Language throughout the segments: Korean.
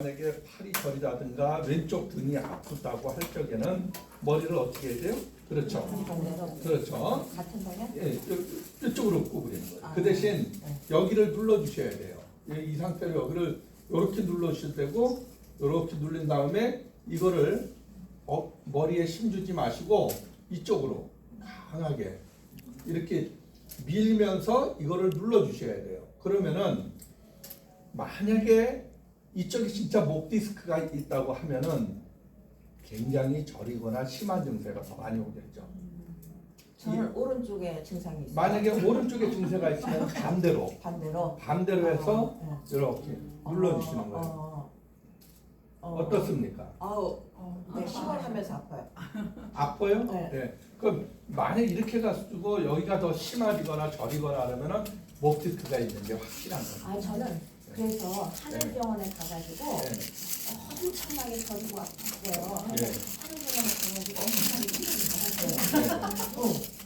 만약에 팔이 저리다든가 왼쪽 등이 아프다고 할 적에는 머리를 어떻게 해야 돼요? 그렇죠. 반대로 그렇죠. 같은 방향? 예, 이- 이쪽으로 구부리는 거예요. 아, 그 대신 네. 여기를 눌러 주셔야 돼요. 이- 이 상태로 여기를 이렇게 눌러주실 때고 이렇게 눌린 다음에 이거를 어, 머리에 힘 주지 마시고 이쪽으로 강하게 이렇게 밀면서 이거를 눌러 주셔야 돼요. 그러면은 만약에 이쪽에 진짜 목 디스크가 있다고 하면은 굉장히 저리거나 심한 증세가 더 많이 오겠죠. 저는 오른쪽에 증상이 있어요. 만약에 오른쪽에 증세가 있으면 반대로 반대로 반대로 해서 어, 이렇게 어, 눌러주시는 어, 거예요. 어, 어. 어떻습니까? 아우, 네, 시원하면서 아파요. 아파요? 네. 네. 그럼 만약 이렇게 가지고 여기가 더 심하거나 저리거나 하면은 목 디스크가 있는 게 확실한 거예요. 아 저는 그래서 하늘병원에 가가지고 네. 엄청나게 저리고 아팠어요. 네. 하늘병원에 가가지고 엄청나게 힘을 받았어요.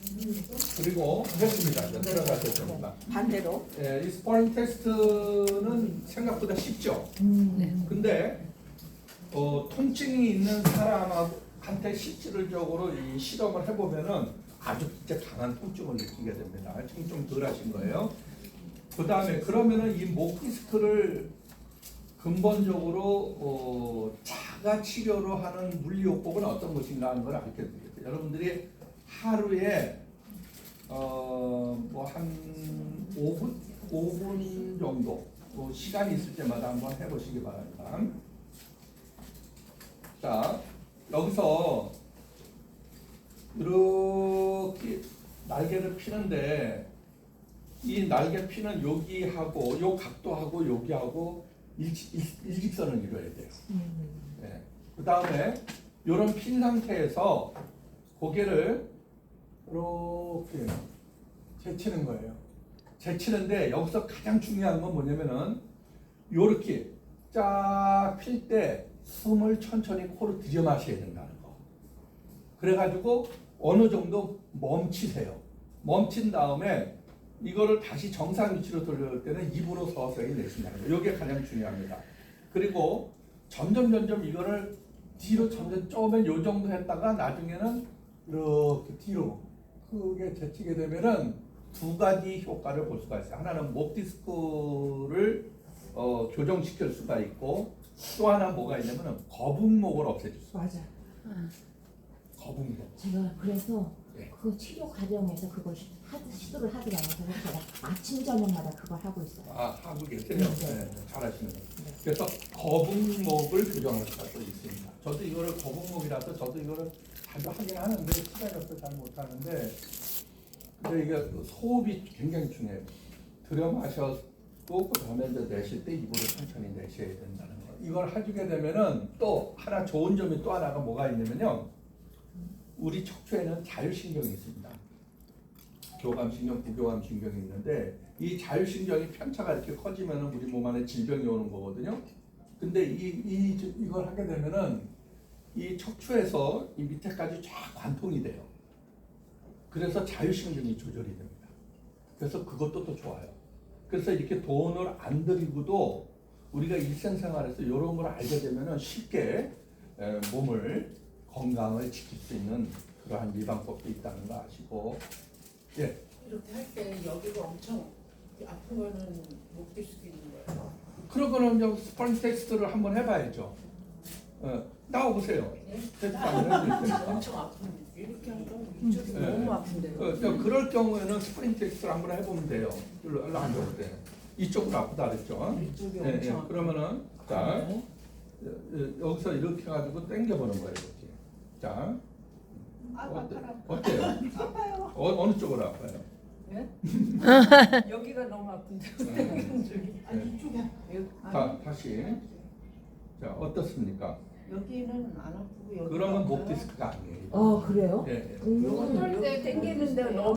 그리고 했습니다. 들어가서 됩니다. 반대로. 예, 이 스파링 테스트는 생각보다 쉽죠. 음. 근데 어, 통증이 있는 사람한테 실질적으로 이 실험을 해보면은 아주 진짜 강한 통증을 느끼게 됩니다. 지금 좀 덜하신 거예요. 그 다음에 그러면은 이 목 디스크를 근본적으로 어, 자가 치료로 하는 물리요법은 어떤 것인가 하는 걸 알게 되겠죠. 여러분들이 하루에 어, 뭐한 5분 5분 정도 뭐 시간이 있을 때마다 한번 해보시기 바랍니다. 자 여기서 이렇게 날개를 피는데 이 날개 피는 여기하고 요 각도하고 여기하고 일직, 일- 일직선을 이루어야 돼요. 네. 그 다음에 이런 핀 상태에서 고개를 이렇게 제치는 거예요. 제치는데 여기서 가장 중요한 건 뭐냐면은 이렇게 쫙 필 때 숨을 천천히 코로 들여 마셔야 된다는 거. 그래가지고 어느 정도 멈추세요. 멈춘 다음에 이거를 다시 정상 위치로 돌려올 때는 입으로 서서히 내쉰다는 거. 이게 가장 중요합니다. 그리고 점점 점점 이거를 뒤로 점점 쪼면 요 정도 했다가 나중에는 이렇게 뒤로 크게 제치게 되면은 두 가지 효과를 볼 수가 있어요. 하나는 목 디스크를 어, 교정시킬 수가 있고 또 하나 뭐가 있냐면은 거북목을 없애줄 수. 맞아. 거북목. 제가 그래서 네. 그 치료 과정에서 그걸 시- 하, 시도를 하지 않아서 제가 아침 저녁마다 그걸 하고 있어요. 아 하고 계세요. 네. 네, 잘하시는 거예요. 그래서 거북목을 교정할 수가 또 있습니다. 저도 이거를 거북목이라서 저도 이거를 자주 하긴 하는데 시간이 없어서 잘 못하는데 근데 이게 호흡이 굉장히 중요해요. 들여 마셨고 그다음에 이제 내쉴 때 입으로 천천히 내셔야 된다는 거. 이걸 해주게 되면은 또 하나 좋은 점이 또 하나가 뭐가 있냐면요. 우리 척추에는 자율신경이 있습니다. 교감신경, 부교감신경이 있는데 이 자율신경이 편차가 이렇게 커지면은 우리 몸 안에 질병이 오는 거거든요. 근데 이, 이 이걸 하게 되면은 이 척추에서 이 밑에까지 쫙 관통이 돼요. 그래서 자율신경이 조절이 됩니다. 그래서 그것도 또 좋아요. 그래서 이렇게 돈을 안 들이고도 우리가 일생생활에서 이런 걸 알게 되면은 쉽게 에, 몸을 건강을 지킬 수 있는 그러한 예방법도 있다는 거 아시고 예 이렇게 할 때 여기가 엄청 거는 못뛸 수도 있는 거예요. 그러고는 이제 스파링 테스트를 한번 해봐야죠. 어, 나와 보세요. 예? 테스트 한번 해볼 테니까. 엄청 아픈데 이렇게 하니까 이쪽이 네. 너무 아픈데요. 그, 그, 그럴 경우에는 스프링 테스트를 한번 해보면 돼요. 일로, 일로 앉아볼 때. 이쪽으로 아프다 그랬죠. 이쪽이 예, 예. 엄청 아픈 그러면은 자 네. 여- 여기서 이렇게 해가지고 당겨보는 거예요. 이렇게. 자 아, 어때, 아파라. 어때요? 아파요. 어, 어느 쪽으로 아파요? 예? 여기가 너무 아픈데 네. 저기. 네. 이쪽에. 자 다시 자 어떻습니까? 여기는 안 아프고 여기. 그러면 목 디스크가 아니에요. 어 그래요? 예, 예. 음. 여기 당기는데 너무